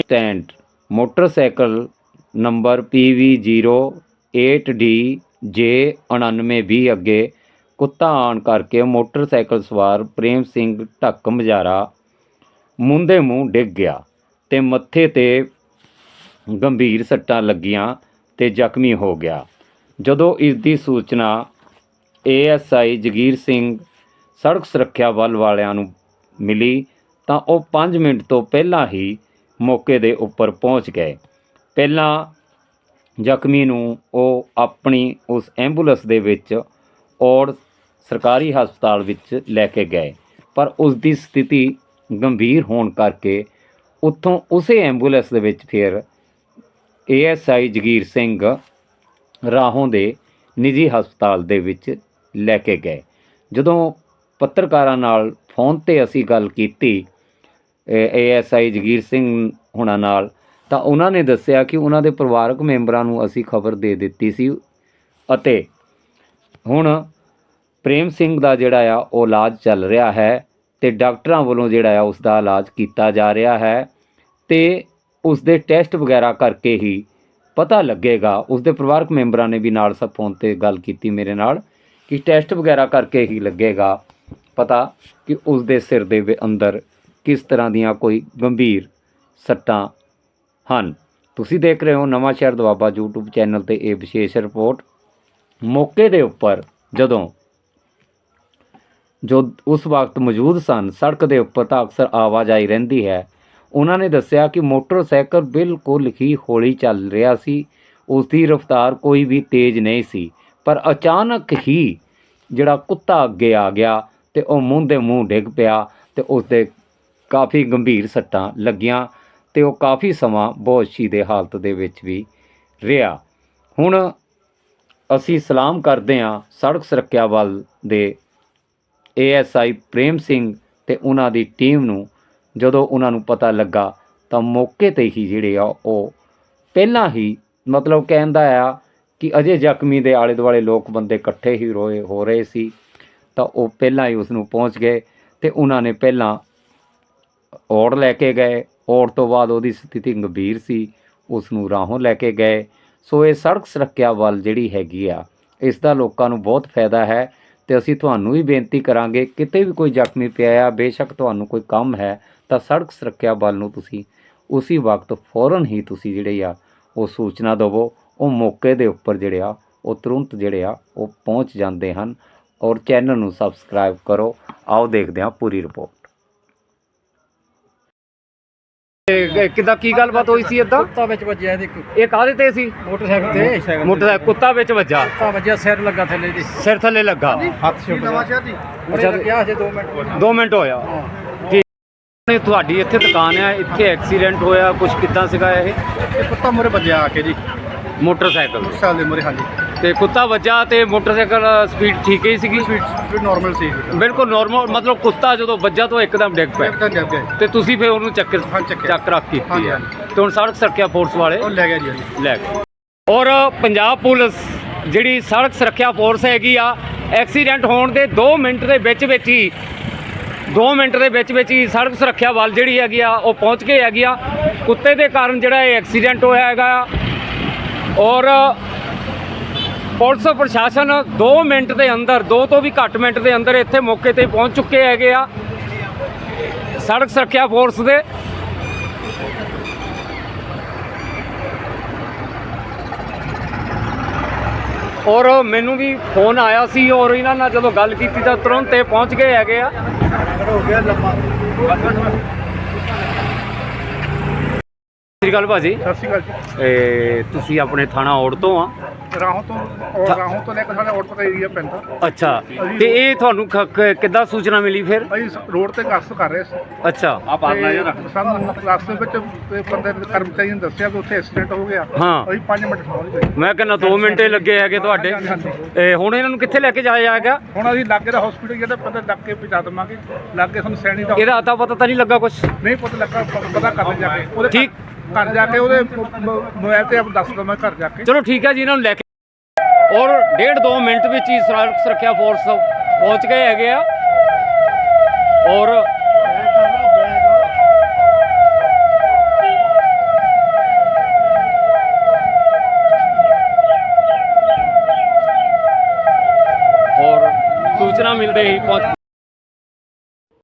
Stand motorcycle number PV08DJ9920 ਅੱਗੇ ਕੁੱਤਾ ਆਣ ਕਰਕੇ ਮੋਟਰਸਾਈਕਲ ਸਵਾਰ ਪ੍ਰੇਮ ਸਿੰਘ ਢੱਕ ਮਜਾਰਾ ਮੁੰਦੇ ਮੂੰਹ ਡਿੱਗ ਗਿਆ ਤੇ ਮੱਥੇ ਤੇ ਗੰਭੀਰ ਸੱਟਾਂ ਲੱਗੀਆਂ ਤੇ ਜ਼ਖਮੀ ਹੋ ਗਿਆ। ਜਦੋਂ ਇਸ ਦੀ ਸੂਚਨਾ ਏਐਸਆਈ ਜਗੀਰ ਸਿੰਘ ਸੜਕ ਸੁਰੱਖਿਆ ਬਲ ਵਾਲਿਆਂ ਨੂੰ ਮਿਲੀ ਤਾਂ ਉਹ 5 ਮਿੰਟ ਤੋਂ ਪਹਿਲਾਂ ਹੀ ਮੌਕੇ ਦੇ ਉੱਪਰ ਪਹੁੰਚ ਗਏ। ਪਹਿਲਾਂ ਜ਼ਖਮੀ ਨੂੰ ਉਹ ਆਪਣੀ ਉਸ ਐਂਬੂਲੈਂਸ ਦੇ ਵਿੱਚ ਔਰ ਸਰਕਾਰੀ ਹਸਪਤਾਲ ਵਿੱਚ ਲੈ ਕੇ ਗਏ, ਪਰ ਉਸ ਦੀ ਸਥਿਤੀ ਗੰਭੀਰ ਹੋਣ ਕਰਕੇ ਉੱਥੋਂ ਉਸੇ ਐਂਬੂਲੈਂਸ ਦੇ ਵਿੱਚ ਫਿਰ ਏਐਸਆਈ ਜਗੀਰ ਸਿੰਘ ਰਾਹੋਂ ਦੇ ਨਿੱਜੀ ਹਸਪਤਾਲ ਦੇ ਵਿੱਚ ਲੈ ਕੇ ਗਏ। ਜਦੋਂ ਪੱਤਰਕਾਰਾਂ ਨਾਲ ਫੋਨ ਤੇ ਅਸੀਂ ਗੱਲ ਕੀਤੀ ਏਐਸਆਈ ਜਗੀਰ ਸਿੰਘ ਹੁਣਾਂ ਨਾਲ, ਤਾਂ ਉਹਨਾਂ ਨੇ ਦੱਸਿਆ ਕਿ ਉਹਨਾਂ ਦੇ ਪਰਿਵਾਰਕ ਮੈਂਬਰਾਂ ਨੂੰ ਅਸੀਂ ਖਬਰ ਦੇ ਦਿੱਤੀ ਸੀ ਅਤੇ ਹੁਣ ਪ੍ਰੇਮ ਸਿੰਘ ਦਾ ਜਿਹੜਾ ਆ, ਉਹ ਇਲਾਜ ਚੱਲ ਰਿਹਾ ਹੈ ਤੇ ਡਾਕਟਰਾਂ ਵੱਲੋਂ ਜਿਹੜਾ ਆ ਉਸ ਦਾ ਇਲਾਜ ਕੀਤਾ ਜਾ ਰਿਹਾ ਹੈ ਤੇ ਉਸ ਦੇ ਟੈਸਟ ਵਗੈਰਾ ਕਰਕੇ ਹੀ ਪਤਾ ਲੱਗੇਗਾ। ਉਸ ਦੇ ਪਰਿਵਾਰਕ ਮੈਂਬਰਾਂ ਨੇ ਵੀ ਨਾਲ ਸਭ ਫੋਨ ਤੇ ਗੱਲ ਕੀਤੀ ਮੇਰੇ ਨਾਲ ਕਿ ਟੈਸਟ ਵਗੈਰਾ ਕਰਕੇ ਹੀ ਲੱਗੇਗਾ। ਪਤਾ ਕਿ ਉਸ ਦੇ ਸਿਰ ਦੇ ਅੰਦਰ ਕਿਸ ਤਰ੍ਹਾਂ ਦੀਆਂ ਕੋਈ ਗੰਭੀਰ ਸੱਟਾਂ ਹਨ? ਤੁਸੀਂ ਦੇਖ ਰਹੇ ਹੋ ਨਵਾਂ ਸ਼ਹਿਰ ਦਵਾਬਾ YouTube ਚੈਨਲ ਤੇ ਇਹ ਵਿਸ਼ੇਸ਼ ਰਿਪੋਰਟ। ਮੌਕੇ ਦੇ ਉੱਪਰ ਜਦੋਂ ਜੋ ਉਸ ਵਕਤ ਮੌਜੂਦ ਸਨ, ਸੜਕ ਦੇ ਉੱਪਰ ਤਾਂ ਅਕਸਰ ਆਵਾਜਾਈ ਰਹਿੰਦੀ ਹੈ। ਉਹਨਾਂ ਨੇ ਦੱਸਿਆ ਕਿ ਮੋਟਰਸਾਈਕਲ ਬਿਲਕੁਲ ਹੀ ਹੌਲੀ ਚੱਲ ਰਿਹਾ ਸੀ। ਉਸ ਦੀ ਰਫ਼ਤਾਰ ਕੋਈ ਵੀ ਤੇਜ਼ ਨਹੀਂ ਸੀ, ਪਰ ਅਚਾਨਕ ਹੀ ਜਿਹੜਾ ਕੁੱਤਾ ਅੱਗੇ ਆ ਗਿਆ ਤੇ ਉਹ ਮੂੰਹ ਦੇ ਮੂੰਹ ਡਿੱਗ ਪਿਆ ਤੇ ਉਸ ਦੇ ਕਾਫੀ ਗੰਭੀਰ ਸੱਟਾਂ ਲੱਗੀਆਂ ਤੇ ਉਹ ਕਾਫੀ ਸਮਾਂ ਬੇਹੋਸ਼ੀ ਦੇ ਹਾਲਤ ਦੇ ਵਿੱਚ ਵੀ ਰਿਹਾ। ਹੁਣ ਅਸੀਂ ਸਲਾਮ ਕਰਦੇ ਹਾਂ ਸੜਕ ਸੁਰੱਖਿਆ ਬਲ ਦੇ ਏਐਸਆਈ ਪ੍ਰੇਮ ਸਿੰਘ ਤੇ ਉਹਨਾਂ ਦੀ ਟੀਮ ਨੂੰ। ਜਦੋਂ ਉਹਨਾਂ ਨੂੰ ਪਤਾ ਲੱਗਾ ਤਾਂ ਮੌਕੇ ਤੇ ਹੀ ਜਿਹੜੇ ਆ ਉਹ ਪਹਿਲਾਂ ਹੀ ਮਤਲਬ ਕਹਿੰਦਾ ਆ ਕਿ ਅਜੇ ਜ਼ਖਮੀ ਦੇ ਆਲੇ ਦੁਆਲੇ ਲੋਕ ਬੰਦੇ ਇਕੱਠੇ ਹੀ ਰੋਏ ਹੋ ਰਹੇ ਸੀ ਤਾਂ ਉਹ ਪਹਿਲਾਂ ਹੀ ਉਸ ਨੂੰ ਪਹੁੰਚ ਗਏ ਤੇ ਉਹਨਾਂ ਨੇ ਪਹਿਲਾਂ ਔੜ ਲੈ ਕੇ ਗਏ। ਔੜ ਤੋਂ ਬਾਅਦ ਉਹਦੀ ਸਥਿਤੀ ਗੰਭੀਰ ਸੀ। ਉਸ ਨੂੰ ਰਾਹੋਂ ਲੈ ਕੇ ਗਏ। ਸੋ ਇਹ ਸੜਕ ਸੁਰੱਖਿਆ ਵੱਲ ਜਿਹੜੀ ਹੈਗੀ ਆ, ਇਸ ਦਾ ਲੋਕਾਂ ਨੂੰ ਬਹੁਤ ਫਾਇਦਾ ਹੈ ਤੇ ਅਸੀਂ ਤੁਹਾਨੂੰ ਵੀ ਬੇਨਤੀ ਕਰਾਂਗੇ, ਕਿਤੇ ਵੀ ਕੋਈ ਜ਼ਖਮੀ ਪਿਆ ਆ, ਬੇਸ਼ੱਕ ਤੁਹਾਨੂੰ ਕੋਈ ਕੰਮ ਹੈ, ਤਾਂ ਸੜਕ ਸੁਰੱਖਿਆ ਬਲ ਨੂੰ ਤੁਸੀਂ ਉਸੇ ਵਕਤ ਫੌਰਨ ਹੀ ਤੁਸੀਂ ਜਿਹੜੇ ਆ, ਉਹ ਸੂਚਨਾ ਦੇਵੋ। ਉਹ ਮੌਕੇ ਦੇ ਉੱਪਰ ਜਿਹੜੇ ਆ, ਉਹ ਤੁਰੰਤ ਜਿਹੜੇ ਆ, ਉਹ ਪਹੁੰਚ ਜਾਂਦੇ ਹਨ। ਔਰ ਚੈਨਲ ਨੂੰ ਸਬਸਕ੍ਰਾਈਬ ਕਰੋ। ਆਓ ਦੇਖਦੇ ਹਾਂ ਪੂਰੀ ਰਿਪੋਰਟ। ਕਿਦਾਂ ਕੀ ਗੱਲਬਾਤ ਹੋਈ ਸੀ ਇਦਾਂ ਕੁੱਤਾ ਵਿੱਚ ਵੱਜਿਆ ਇਹਦੇ ਇਹ ਕਾਹਦੇ ਤੇ ਸੀ? ਮੋਟਰਸਾਈਕਲ ਤੇ। ਮੋਟਰਸਾਈਕਲ ਕੁੱਤਾ ਵਿੱਚ ਵੱਜਾ। ਕੁੱਤਾ ਵੱਜਿਆ ਸਿਰ ਲੱਗਾ ਥੱਲੇ ਦੀ। ਸਿਰ ਥੱਲੇ ਲੱਗਾ। ਹੱਥ ਛੁੱਟ ਗਿਆ। ਅੱਛਾ ਲੱਗਿਆ ਹਜੇ 2 ਮਿੰਟ 2 ਮਿੰਟ ਹੋਇਆ। ਠੀਕ ਨੇ ਤੁਹਾਡੀ ਇੱਥੇ ਦੁਕਾਨ ਹੈ ਇੱਥੇ ਐਕਸੀਡੈਂਟ ਹੋਇਆ ਕੁਝ ਕਿੱਦਾਂ ਸੀਗਾ ਇਹ? ਇਹ ਕੁੱਤਾ ਮੂਰੇ ਵੱਜਿਆ ਆ ਕੇ ਜੀ। ਮੋਟਰਸਾਈਕਲ ਸਾਲ ਦੇ ਮੂਰੇ ਹਾਂਜੀ। ਤੇ ਕੁੱਤਾ ਵੱਜਾ ਤੇ ਮੋਟਰਸਾਈਕਲ ਸਪੀਡ ਠੀਕ ਹੀ ਸੀਗੀ? ਸਪੀਡ ਨਾਰਮਲ ਸੀ ਬਿਲਕੁਲ ਨਾਰਮਲ ਮਤਲਬ ਕੁੱਤਾ ਜਦੋਂ ਵੱਜਾ ਤਾਂ ਇੱਕਦਮ ਡਿੱਗ ਪਿਆ। ਇੱਕਦਮ ਤੇ ਤੁਸੀਂ ਫਿਰ ਉਹਨੂੰ ਚੱਕਰ ਹਾਂ, ਚੱਕਿਆ। ਚੱਕ ਰੱਖ ਕੀਤੀ ਹਾਂਜੀ, ਹੈ ਹਾਂਜੀ। ਤੇ ਹੁਣ ਸੜਕ ਸੁਰੱਖਿਆ ਫੋਰਸ ਵਾਲੇ ਉਹ ਲੈ ਗਿਆ ਜੀ। ਲੈ ਗਏ। ਔਰ ਪੰਜਾਬ ਪੁਲਿਸ ਜਿਹੜੀ ਸੜਕ ਸੁਰੱਖਿਆ ਫੋਰਸ ਹੈਗੀ ਆ ਐਕਸੀਡੈਂਟ ਹੋਣ ਦੇ 2 ਮਿੰਟ ਦੇ ਵਿੱਚ ਵਿੱਚ ਹੀ 2 ਮਿੰਟ ਦੇ ਵਿੱਚ ਵਿੱਚ ਹੀ ਸੜਕ ਸੁਰੱਖਿਆ ਵੱਲ ਜਿਹੜੀ ਹੈਗੀ ਆ ਉਹ ਪਹੁੰਚ ਗਈ ਹੈਗੀ ਆ। ਕੁੱਤੇ ਦੇ ਕਾਰਨ ਜਿਹੜਾ ਇਹ ਐਕਸੀਡੈਂਟ ਹੋਇਆ ਹੈਗਾ ਆ। ਔਰ ਪੁਲਿਸ ਪ੍ਰਸ਼ਾਸਨ 2 ਮਿੰਟ ਦੇ ਅੰਦਰ 2 ਤੋਂ ਵੀ ਘੱਟ ਮਿੰਟ ਦੇ ਅੰਦਰ ਇੱਥੇ ਮੌਕੇ ਤੇ ਪਹੁੰਚ ਚੁੱਕੇ ਹੈਗੇ ਆ। ਸੜਕ ਸੁਰੱਖਿਆ ਫੋਰਸ ਦੇ। ਔਰ ਮੈਨੂੰ ਵੀ ਫੋਨ ਆਇਆ ਸੀ ਔਰ ਇਹਨਾਂ ਨਾਲ ਜਦੋਂ ਗੱਲ ਕੀਤੀ ਤਾਂ ਤੁਰੰਤ ਇਹ ਪਹੁੰਚ ਗਏ ਹੈਗੇ ਆ। ਹੋ ਗਿਆ ਲੰਮਾ ਸ੍ਰੀ ਅਕਾਲ ਭਾਜੀ। ਸਤਿ ਸ਼੍ਰੀ ਅਕਾਲ ਜੀ। ਇਹ ਤੁਸੀਂ ਆਪਣੇ ਥਾਣਾ ਔੜ ਤੋਂ ਆ? ਰਾਹੋਂ ਤੋਂ ਔਰ ਰਾਹੋਂ ਤੋਂ ਲੈ ਕੇ ਸਾਡੇ ਆਊਟ ਏਰੀਆ ਪੈਂਦਾ ਅੱਛਾ ਤੇ ਇਹ ਤੁਹਾਨੂੰ ਖ- ਕਿੱਦਾਂ ਸੂਚਨਾ ਮਿਲੀ ਫਿਰ? ਅਸੀਂ ਰੋਡ ਤੇ ਗਸ਼ਤ ਕਰ ਰਹੇ ਸੀ। ਅੱਛਾ। ਤੇ ਸਾਨੂੰ ਰਸਤੇ ਵਿੱਚ ਤੇ ਬੰਦੇ ਨੇ ਕਰਮਚਾਰੀ ਨੇ ਦੱਸਿਆ ਕਿ ਉੱਥੇ ਐਕਸੀਡੈਂਟ ਹੋ ਗਿਆ। ਹਾਂ। ਅਸੀਂ 5 ਮਿੰਟ ਪਹੁੰਚ ਗਏ। ਮੈਂ ਕਹਿੰਦਾ 2 ਮਿੰਟੇ ਲੱਗੇ ਹੈਗੇ ਤੁਹਾਡੇ। ਹਾਂਜੀ, ਹਾਂਜੀ। ਇਹ ਹੁਣ ਇਹਨਾਂ ਨੂੰ ਕਿੱਥੇ ਲੈ ਕੇ ਜਾਇਆ ਜਾਏਗਾ ਹੁਣ ਅਸੀਂ ਲਾਗੇ ਦਾ ਹਸਪੀਟਲ ਜਿਹੜਾ ਪਤਾ ਲੱਗ ਕੇ ਪਹੁੰਚਾ ਦੇਵਾਂਗੇ। ਲਾਗੇ ਤੁਹਾਨੂੰ ਸੈਣੀ ਦਾ ਇਹਦਾ ਅਤਾ ਪਤਾ ਤਾਂ ਨਹੀਂ ਲੱਗਾ ਕੁਝ ਨਹੀਂ ਪਤਾ ਲੱਗਾ ਪ- ਪਤਾ ਕਰ ਲੈ ਜਾ ਕੇ। ਉਹਦੇ ਠੀਕ। ਘਰ ਜਾ ਕੇ ਉਹਦੇ ਮੋਬਾਈਲ ਤੇ ਆਪ ਦੱਸ ਦਵਾਂ ਘਰ ਜਾ ਕੇ। ਚਲੋ ਠੀਕ ਹੈ ਜੀ, ਇਹਨਾਂ ਨੂੰ ਲੈ ਕੇ। ਔਰ ਡੇਢ ਦੋ ਮਿੰਟ ਵਿੱਚ ਹੀ ਸੁਰੱਖਿਆ ਫੋਰਸ ਪਹੁੰਚ ਗਏ ਹੈਗੇ ਆ। ਔਰ ਸੂਚਨਾ ਮਿਲਦੇ ਹੀ ਪਹੁੰਚ